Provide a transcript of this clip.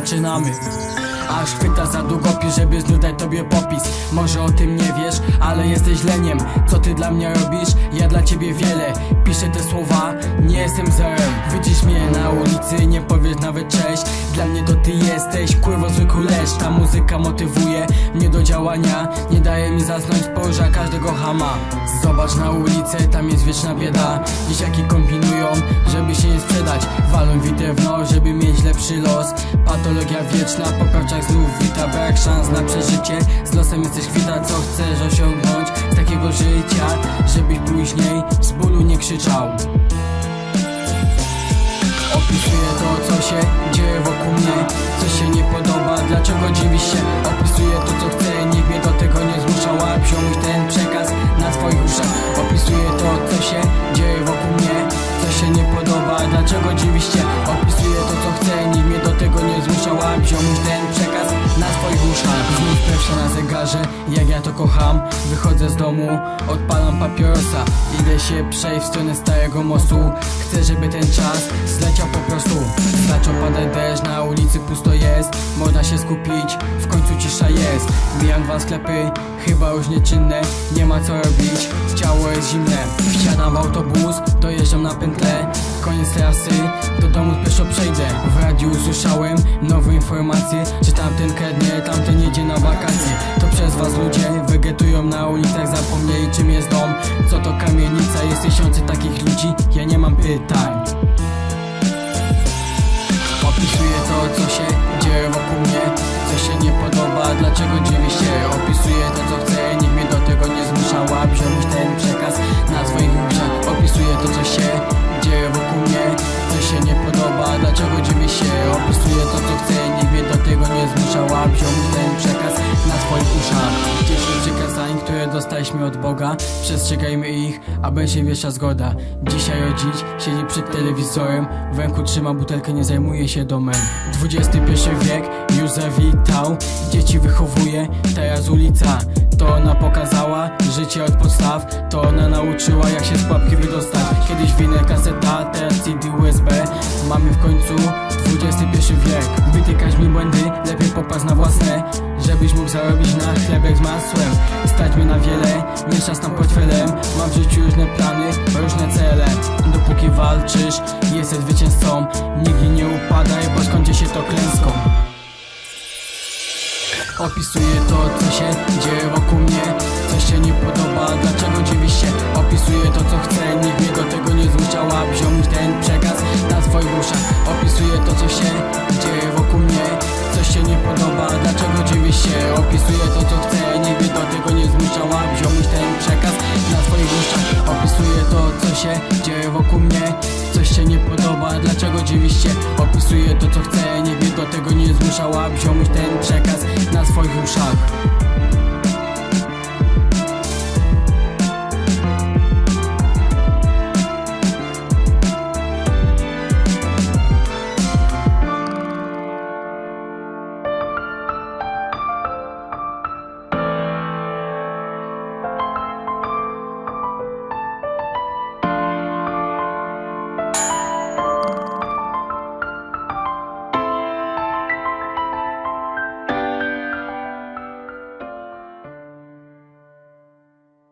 zaczynamy. Aż chwyta za długopis, żeby znudać tobie popis. Może o tym nie wiesz, ale jesteś leniem. Co ty dla mnie robisz? Ja dla ciebie wiele. Piszę te słowa, nie jestem zerem. Widzisz mnie na ulicy, nie powiesz nawet cześć. Dla mnie to ty jesteś, kurwo zwykły lesz Ta muzyka motywuje mnie do działania. Nie daje mi zasnąć, spojrza każdego hama. Zobacz na ulicę, tam jest wieczna bieda. Dzieciaki kombinują, żeby się nie sprzedać. Walą witewno, żeby mieć lepszy los. Patologia wieczna, po prawczach znów wita Brak szans na przeżycie, z losem jesteś kwita Co chcesz osiągnąć z takiego życia Żebyś później z bólu nie krzyczał. Opisuję to, co się wziąć ten przekaz na swoich uszach. Znów pierwsza na zegarze, jak ja to kocham. Wychodzę z domu, odpalam papierosa. Idę się przejść w stronę starego mostu. Chcę, żeby ten czas zleciał po prostu. Zaczął padać deszcz, na ulicy pusto jest. Można się skupić, w końcu cisza jest. Mijam dwa sklepy, chyba już nieczynne. Nie ma co robić, ciało jest zimne. Wsiadam w autobus, dojeżdżam na pętlę Koniec trasy, do domu pieszo przejdę. W radiu usłyszałem nowe informacje Że tamten kradnie, tamten jedzie na wakacje. To przez was ludzie wegetują na ulicach Zapomnieli czym jest dom, co to kamienica Jest tysiące takich ludzi, ja nie mam pytań ten przekaz na swoich uszach. Dziesięć przykazań, które dostaliśmy od Boga. Przestrzegajmy ich, a będzie wiesza zgoda. Dzisiaj rodzic siedzi przed telewizorem. W ręku trzyma butelkę, nie zajmuje się domem. XXI wiek już zawitał. Dzieci wychowuje, teraz ulica. To ona pokazała życie od podstaw. To ona nauczyła jak się z pułapki wydostać. Kiedyś winę kaseta, teraz CD USB Mamy w końcu XXI wiek Wytykać mi błędy, lepiej popatrz na własne Żebyś mógł zarobić na chlebek z masłem. Stać mnie na wiele, nie czas na portfelem Mam w życiu różne plany, różne cele. Dopóki walczysz, jesteś zwycięzcą. Nigdy nie upadaj, bo skończy się to klęską. Opisuję to, co się dzieje wokół mnie. Co się nie podoba, dlaczego dziwisz się? Opisuję to, co chcę, Opisuję